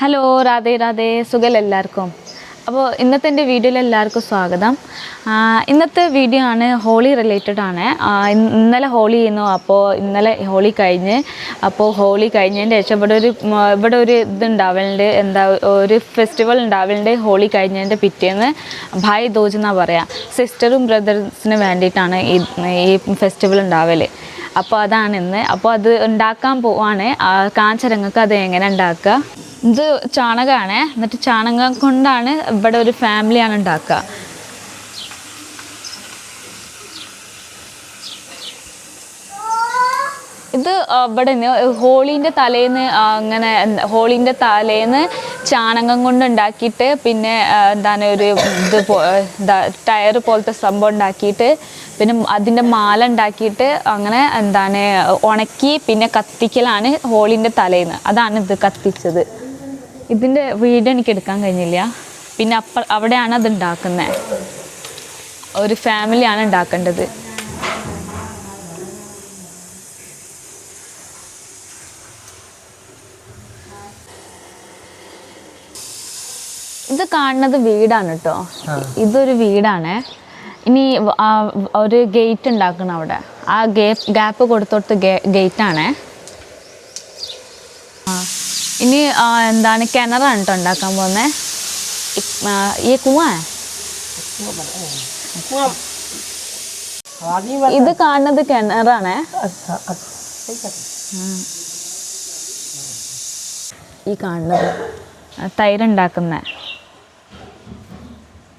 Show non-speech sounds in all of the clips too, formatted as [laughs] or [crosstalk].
Hello Radhe Radhe. സുഖം എല്ലാവർക്കും? അപ്പോൾ ഇന്നത്തെ എന്റെ വീഡിയോയിൽ എല്ലാവർക്കും സ്വാഗതം. ഇന്നത്തെ വീഡിയോ ആണ് ഹോളി റിലേറ്റഡ് ആണ്. ഇന്നലെ ഹോളി ചെയ്യുന്നു അപ്പോൾ ഇന്നലെ ഹോളി കഴിഞ്ഞ് അപ്പോൾ ഹോളി കഴിഞ്ഞതിന്റെ ശേഷം ഇവിടെ ഒരു ഇവിടെ ഒരു ഇത് ഉണ്ടാവലുണ്ട് എന്താ ഒരു ഫെസ്റ്റിവൽ ഉണ്ടാവലുണ്ട് ഹോളി കഴിഞ്ഞതിന്റെ പിറ്റേന്ന്. ഭായ് ദോജ് എന്നാണ് പറയുക സിസ്റ്ററും ബ്രദേഴ്സിന് വേണ്ടിയിട്ടാണ് ഈ ഈ ഫെസ്റ്റിവൽ ഉണ്ടാവൽ അപ്പോൾ അതാണ് ഇന്ന്. അപ്പോൾ അത് ഉണ്ടാക്കാൻ പോവാണ്. കാഞ്ചരങ്ങൾക്ക് അത് എങ്ങനെ ഉണ്ടാക്കുക? ഇത് ചാണകമാണ് എന്നിട്ട് ചാണകം കൊണ്ടാണ് ഇവിടെ ഒരു ഫാമിലിയാണ് ഉണ്ടാക്കുക. ഇത് ഇവിടെ നിന്ന് ഹോളീന്റെ തലേന്ന് അങ്ങനെ ഹോളിന്റെ തലേന്ന് ചാണകം കൊണ്ട് ഉണ്ടാക്കിയിട്ട് പിന്നെ എന്താണ് ഒരു ഇത് ടയർ പോലത്തെ സംഭവം ഉണ്ടാക്കിയിട്ട് പിന്നെ അതിന്റെ മാല ഉണ്ടാക്കിയിട്ട് അങ്ങനെ എന്താണ് ഉണക്കി പിന്നെ കത്തിക്കലാണ് ഹോളിന്റെ തലേന്ന്. അതാണ് ഇത് കത്തിച്ചത്. ഇതിന്റെ വീഡിയോ എനിക്ക് എടുക്കാൻ കഴിഞ്ഞില്ല. പിന്നെ അപ്പ അവിടെയാണ് അത് ഉണ്ടാക്കുന്നത് ഒരു ഫാമിലിയാണ് ഉണ്ടാക്കേണ്ടത്. ഇത് കാണുന്നത് വീടാണ് കേട്ടോ ഇതൊരു വീടാണ്. ഇനി ഒരു ഗേറ്റ് ഉണ്ടാക്കണം അവിടെ. ആ ഗേപ്പ് ഗ്യാപ്പ് കൊടുത്തോടുത്ത് ഗേ ആണ്. ആ ഇനി എന്താണ് കിണറാണ് കേട്ടോ ഉണ്ടാക്കാൻ പോകുന്നത് ഈ കുവാ? ഇത് കാണുന്നത് കിണറാണ്. ഈ കാണുന്നത്. തൈരുണ്ടാക്കുന്നേ.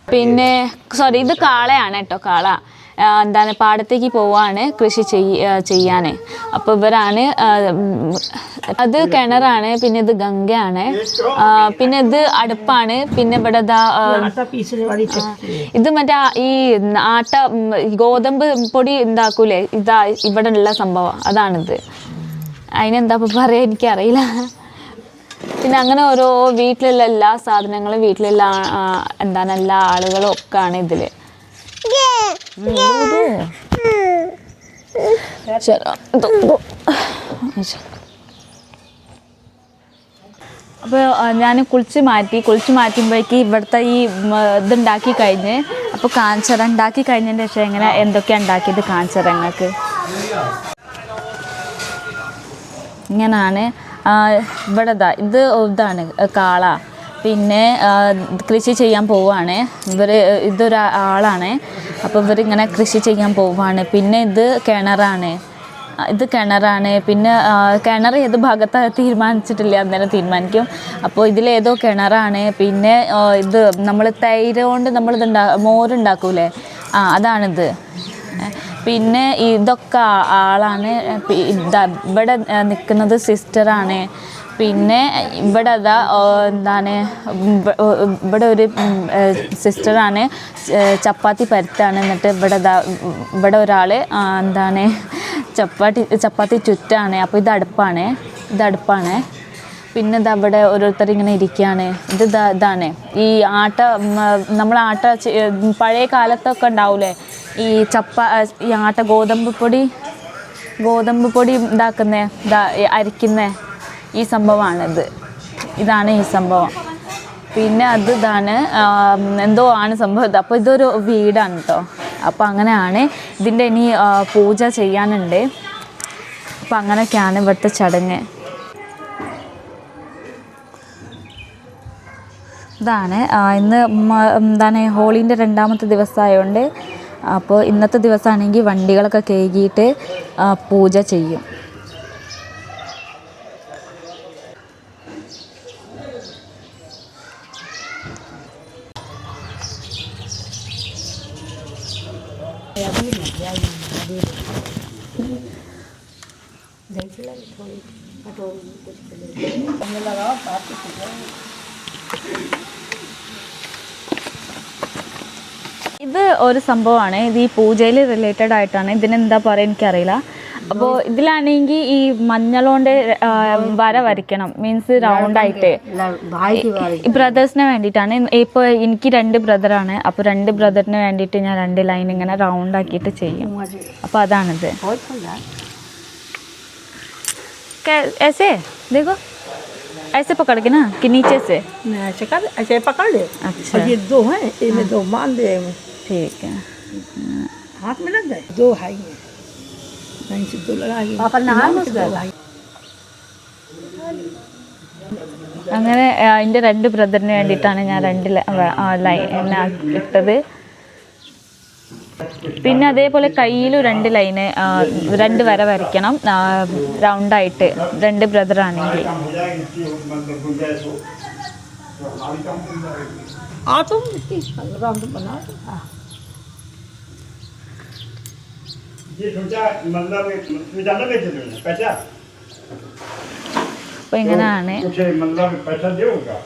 പിന്നെ സോറി ഇത് കാളയാണ് കേട്ടോ കാള. എന്താണ് പാടത്തേക്ക് പോവാണ് കൃഷി ചെയ്യ ചെയ്യാൻ അപ്പോൾ ഇവരാണ് അത് കിണറാണ് പിന്നെ ഇത് ഗംഗയാണ്. പിന്നെ ഇത് അടുപ്പാണ് പിന്നെ ഇവിടെ ഇത് മറ്റേ ഈ ആട്ട ഗോതമ്പ് പൊടി ഉണ്ടാക്കൂലേ ഇതാ ഇവിടെ ഉള്ള സംഭവം അതാണിത്. അതിനെന്താ പറയാ എനിക്കറിയില്ല. പിന്നെ അങ്ങനെ ഓരോ വീട്ടിലുള്ള എല്ലാ സാധനങ്ങളും വീട്ടിലുള്ള എന്താണ് എല്ലാ ആളുകളും ഒക്കെ ആണ് ഇതിൽ. ഉം, ഇത് ശരി. അപ്പോൾ ഞാൻ കുളിച്ച് മാറ്റി കുളിച്ച് മാറ്റുമ്പോഴേക്ക് ഇവിടുത്തെ ഈ ഇതുണ്ടാക്കി കഴിഞ്ഞ് അപ്പോൾ കാഞ്ചറ ഉണ്ടാക്കി കഴിഞ്ഞതിന്റെ ശേഷം എങ്ങനെ എന്തൊക്കെയാണ് ഉണ്ടാക്കിയത് കാഞ്ചറ ഞങ്ങൾക്ക് ഇങ്ങനാണ്. ഇവിടെ ഇതാ ഇത് ഇതാണ് കാള. പിന്നെ കൃഷി ചെയ്യാൻ പോവാണ് ഇവർ ഇതൊരു ആളാണ്. അപ്പോൾ ഇവരിങ്ങനെ കൃഷി ചെയ്യാൻ പോവാണ് പിന്നെ ഇത് കിണറാണ്. ഇത് കിണറാണ്. പിന്നെ കിണർ ഏത് ഭാഗത്താണ് തീരുമാനിച്ചിട്ടില്ല. അന്നേരം തീരുമാനിക്കും. അപ്പോൾ ഇതിലേതോ കിണറാണ്. പിന്നെ ഇത് നമ്മൾ തൈര് കൊണ്ട് നമ്മളിതുണ്ടാ മോരുണ്ടാക്കൂലേ? ആ അതാണിത്. പിന്നെ ഇതൊക്കെ ആളാണ്. ഇവിടെ നിൽക്കുന്നത് സിസ്റ്ററാണ്. പിന്നെ ഇവിടെ അതാ എന്താണ് ഇവിടെ ഒരു സിസ്റ്ററാണ് ചപ്പാത്തി പരുത്താണ് എന്നിട്ട് ഇവിടെ അതാ ഇവിടെ ഒരാൾ എന്താണ് ചപ്പാത്തി ചപ്പാത്തി ചുറ്റാണ് അപ്പോൾ ഇത് അടുപ്പാണ് ഇത് അടുപ്പാണ്. പിന്നെ ഇതാ ഇവിടെ ഓരോരുത്തർ ഇങ്ങനെ ഇരിക്കുകയാണ് ഇത് ഇതാ ഇതാണ്. ഈ ആട്ട നമ്മൾ ആട്ട പഴയ കാലത്തൊക്കെ ഉണ്ടാവൂലേ? ഈ ചപ്പ ഈ ആട്ട ഗോതമ്പ് പൊടി ഗോതമ്പ് പൊടി ഇതാക്കുന്നേ ഇതാ അരിക്കുന്നേ ഈ സംഭവമാണിത്. ഇതാണ് ഈ സംഭവം. പിന്നെ അത് ഇതാണ് എന്തോ ആണ് സംഭവം അപ്പോൾ ഇതൊരു വീടാണ് കേട്ടോ അപ്പോൾ അങ്ങനെയാണ് ഇതിന്റെ ഇനി പൂജ ചെയ്യാനുണ്ട്. അപ്പോൾ അങ്ങനെയൊക്കെയാണ് ഇവിടുത്തെ ചടങ്ങ്. ഇതാണ് ഇന്ന് എന്താണ് ഹോളിന്റെ രണ്ടാമത്തെ ദിവസമായതുകൊണ്ട് അപ്പോൾ ഇന്നത്തെ ദിവസമാണെങ്കിൽ വണ്ടികളൊക്കെ കഴുകിയിട്ട് പൂജ ചെയ്യും. थोड़ी लगाओ ഇത് ഒരു സംഭവമാണ് ഇത് ഈ പൂജയിൽ റിലേറ്റഡ് ആയിട്ടാണ് ഇതിനെന്താ പറയുക എനിക്കറിയില്ല അപ്പോൾ ഇതിലാണെങ്കിൽ ഈ മഞ്ഞളോണ്ട് ആ, വര വരയ്ക്കണം മീൻസ് റൗണ്ട് ആയിട്ട് ഈ ബ്രദേഴ്സിന് വേണ്ടിയിട്ടാണ് ഇപ്പോൾ എനിക്ക് രണ്ട് ബ്രദറാണ് അപ്പോൾ രണ്ട് ബ്രദറിന് വേണ്ടിയിട്ട് ഞാൻ രണ്ട് ലൈൻ ഇങ്ങനെ റൗണ്ട് ആക്കിയിട്ട് ചെയ്യും അപ്പോൾ അതാണിത് कै- ऐसे देखो ऐसे पकड़ के ना कि नीचे से मैं ऐसे कर ऐसे पकड़ ले अच्छा और ये दो हैं इनमें दो मान दे ठीक है हाथ में लग गए दो भाई हैं कहीं से दो लगा के पापा नहा അങ്ങനെ ആ, എൻ്റെ രണ്ട് ബ്രദറിന് വേണ്ടിയിട്ടാണ് ഞാൻ രണ്ട് ലൈൻ ഇട്ടത് പിന്നെ അതേപോലെ കയ്യിലും രണ്ട് ലൈന് ആ, രണ്ട് വര വരയ്ക്കണം റൗണ്ടായിട്ട് രണ്ട് ബ്രദർ ആണെങ്കിൽ ये सोचा मतलब इसमें ज्यादा बेच देना पैसा അപ്പോൾ ഇങ്ങനെയാണ് कुछ मतलब पैसा देगा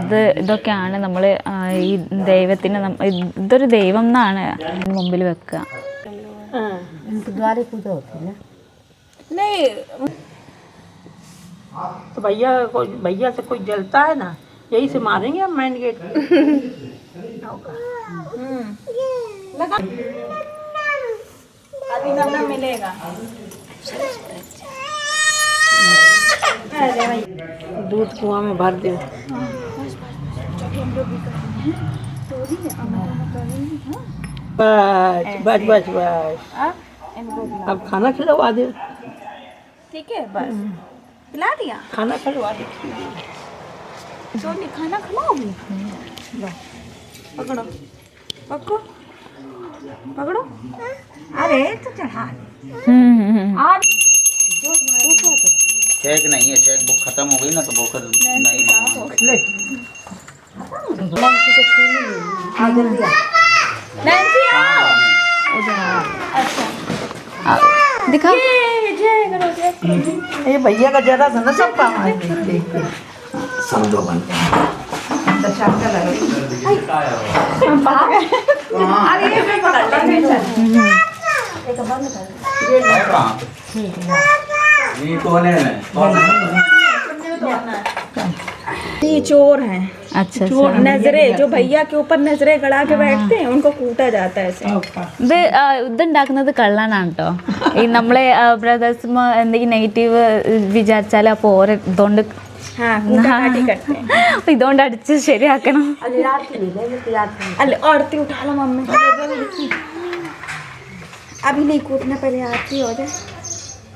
ഇത് ഇതൊക്കെയാണ് നമ്മൾ ഈ ദൈവത്തിന് നം- ഇതൊരു ദൈവം എന്നാണ് മുമ്പിൽ വെക്കുക द्वारे पूजा होती है नहीं तो भैया को भैया से कोई जलता है ना यही से मारेंगे हम मेन गेट दूध कुआँ में भर दो। बस बस बस बस। अब खाना खिलवा दो। ठीक है बस। पिला दिया? खाना खिलवा दो। सोनी खाना खिलाओगी? पकड़ो। पकड़ो पकड़ो। अरे तो चढ़ा दे। चेक नहीं है चेक बुक खत्म हो गई ना तो बुक नहीं मंगाऊँगा। दिखा ये भैया का जरा सा ना सब काम समझो बनते हैं दशहरा लग रही अरे ये मैं पकड़ लेंगे है कहाँ ये कौन है कौन है ये चोर हैं अच्छा अच्छा नजरे जो भैया के ऊपर नजरे गड़ा के बैठते हैं उनको कूटा जाता है ऐसे ഇത് ആ, ഇതുണ്ടാക്കുന്നത് കള്ളനാണ് കേട്ടോ ഈ നമ്മളെ ബ്രദേഴ്സ് എന്തെങ്കിലും നെഗറ്റീവ് വിചാരിച്ചാൽ അപ്പോൾ ഓരോ ഇതുകൊണ്ട് हाँ कूटा काटी करते हैं അപ്പൊ ഇതുകൊണ്ട് അടിച്ച് ശരിയാക്കണം अरे औरतें उठा लो मम्मी अभी नहीं कूटना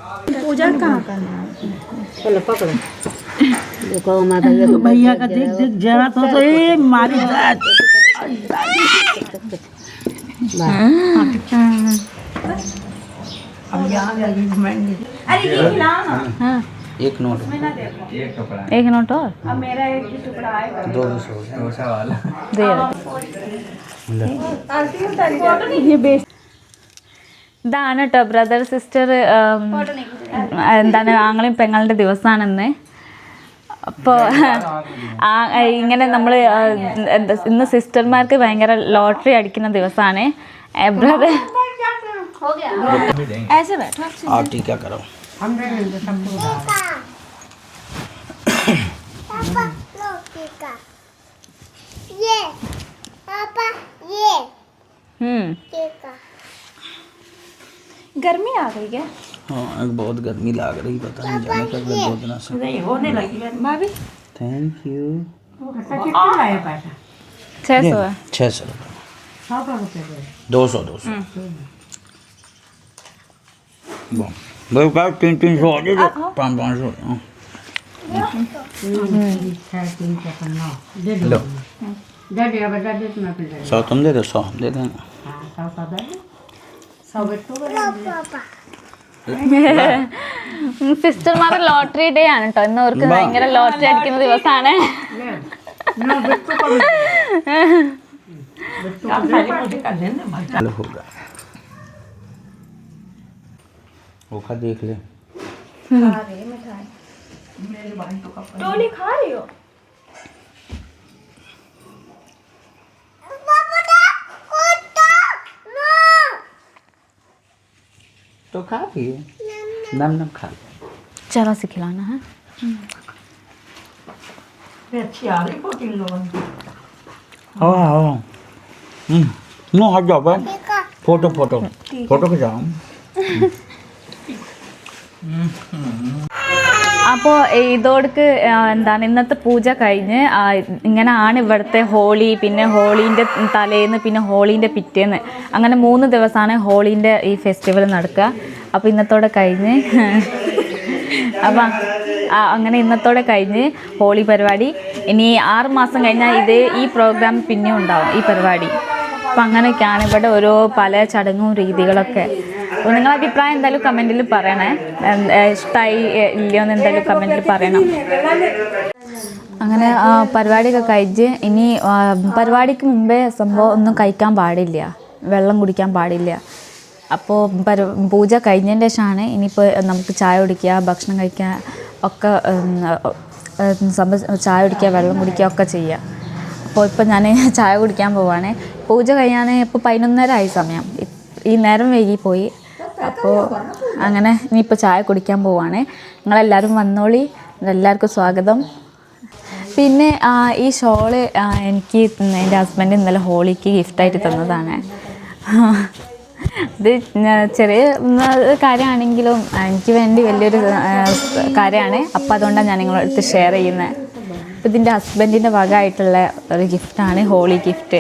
पूजा कहाँ करना है? चलो पकड़ो। देखो भैया का देख देख जरा तो तो ये मारी जात अब यहाँ लगी घुमाएँगे अरे ये खिलाओ ना हाँ। एक नोट। एक कपड़ा एक नोट और? अब मेरा एक ही टुकड़ा आएगा दो सौ डोसा वाला। दे आरती उतारी जाती ഇതാണ് കേട്ടോ ബ്രദർ സിസ്റ്റർ എന്താണ് ആങ്ങളെയും പെങ്ങളുടെ ദിവസമാണെന്ന് അപ്പോൾ ഇങ്ങനെ നമ്മൾ ഇന്ന് സിസ്റ്റർമാർക്ക് ഭയങ്കര ലോട്ടറി അടിക്കുന്ന ദിവസമാണ് ബ്രദർ ऐसे गर्मी आ गई क्या? हाँ बहुत गर्मी लग रही पता नहीं जाने का दो दिन से नहीं होने लगी है। भाभी? थैंक यू कितने लाए पैसा छः सौ है। छः सौ रुपये दो सौ दो सौ। भाई का तीन तीन सौ आ जाए पाँच पाँच सौ हाँ। लो। सौ तुम दे दो सौ दे देना। पापा സിസ്റ്റർമാരുടെ ലോട്ടറി ഡേ ആണ് കേട്ടോ ഇന്ന് അവർക്ക് ഭയങ്കര ലോട്ടറി അടിക്കുന്ന ദിവസമാണ് चलो होगा वो खा देख ले टोनी खा रही हो तो खा पिए। नम नम खा। चलो से खिलाना है? अच्छी आ रही लोगों की आओ आओ हम्म। नो हट जाओ बस। Photo photo. Photo photo खिंचाओ। [laughs] അപ്പോൾ ഇതോടക്ക് എന്താണ് ഇന്നത്തെ പൂജ കഴിഞ്ഞ് ഇങ്ങനെയാണ് ഇവിടുത്തെ ഹോളി പിന്നെ ഹോളീന്റെ തലേന്ന് പിന്നെ ഹോളീന്റെ പിറ്റേന്ന്. അങ്ങനെ മൂന്ന് ദിവസമാണ് ഹോളീന്റെ ഈ ഫെസ്റ്റിവൽ നടക്കുക. അപ്പോൾ ഇന്നത്തോടെ കഴിഞ്ഞ് അപ്പം അങ്ങനെ ഇന്നത്തോടെ കഴിഞ്ഞ് ഹോളി പരിപാടി. ഇനി ആറ് മാസം കഴിഞ്ഞാൽ ഇത് ഈ പ്രോഗ്രാം പിന്നെയും ഉണ്ടാവും ഈ പരിപാടി. അപ്പം അങ്ങനെയൊക്കെയാണ് ഇവിടെ ഓരോ പല ചടങ്ങും രീതികളൊക്കെ. അപ്പോൾ നിങ്ങളുടെ അഭിപ്രായം എന്തായാലും കമന്റിൽ പറയണേ. ഇഷ്ടമായി ഇല്ലയോ എന്ന് എന്തായാലും കമന്റിൽ പറയണം. അങ്ങനെ പരിപാടിയൊക്കെ കഴിച്ച് ഇനി പരിപാടിക്ക് മുമ്പേ സംഭവം ഒന്നും കഴിക്കാൻ പാടില്ല. വെള്ളം കുടിക്കാൻ പാടില്ല. അപ്പോൾ പരി പൂജ കഴിഞ്ഞതിന്റെ ശേഷമാണ് ഇനിയിപ്പോൾ നമുക്ക് ചായ കുടിക്കുക ഭക്ഷണം കഴിക്കുക ഒക്കെ ചായ കുടിക്കുക വെള്ളം കുടിക്കുക ഒക്കെ ചെയ്യുക. അപ്പോൾ ഇപ്പോൾ ഞാൻ [laughs] ചായ കുടിക്കാൻ പോവാണ്. പൂജ കഴിയാൻ ഇപ്പോൾ പതിനൊന്നര ആയി സമയം. ഈ നേരം വൈകി പോയി അപ്പോൾ അങ്ങനെ ഇനിയിപ്പോൾ ചായ കുടിക്കാൻ പോവാണ്. നിങ്ങളെല്ലാവരും വന്നോളി. എല്ലാവർക്കും സ്വാഗതം. പിന്നെ ഈ ഷോൾ എനിക്ക് എന്റെ ഹസ്ബൻഡ് ഇന്നലെ ഹോളിക്ക് ഗിഫ്റ്റായിട്ട് തന്നതാണ്. ഇത് ചെറിയ കാര്യമാണെങ്കിലും എനിക്ക് വേണ്ടി വലിയൊരു കാര്യമാണ്. അപ്പോൾ അതുകൊണ്ടാണ് ഞാൻ നിങ്ങളടുത്ത് ഷെയർ ചെയ്യുന്നത് അപ്പോൾ ഇതിന്റെ ഹസ്ബൻഡിന്റെ വക ആയിട്ടുള്ള ഒരു ഗിഫ്റ്റാണ് ഹോളി ഗിഫ്റ്റ്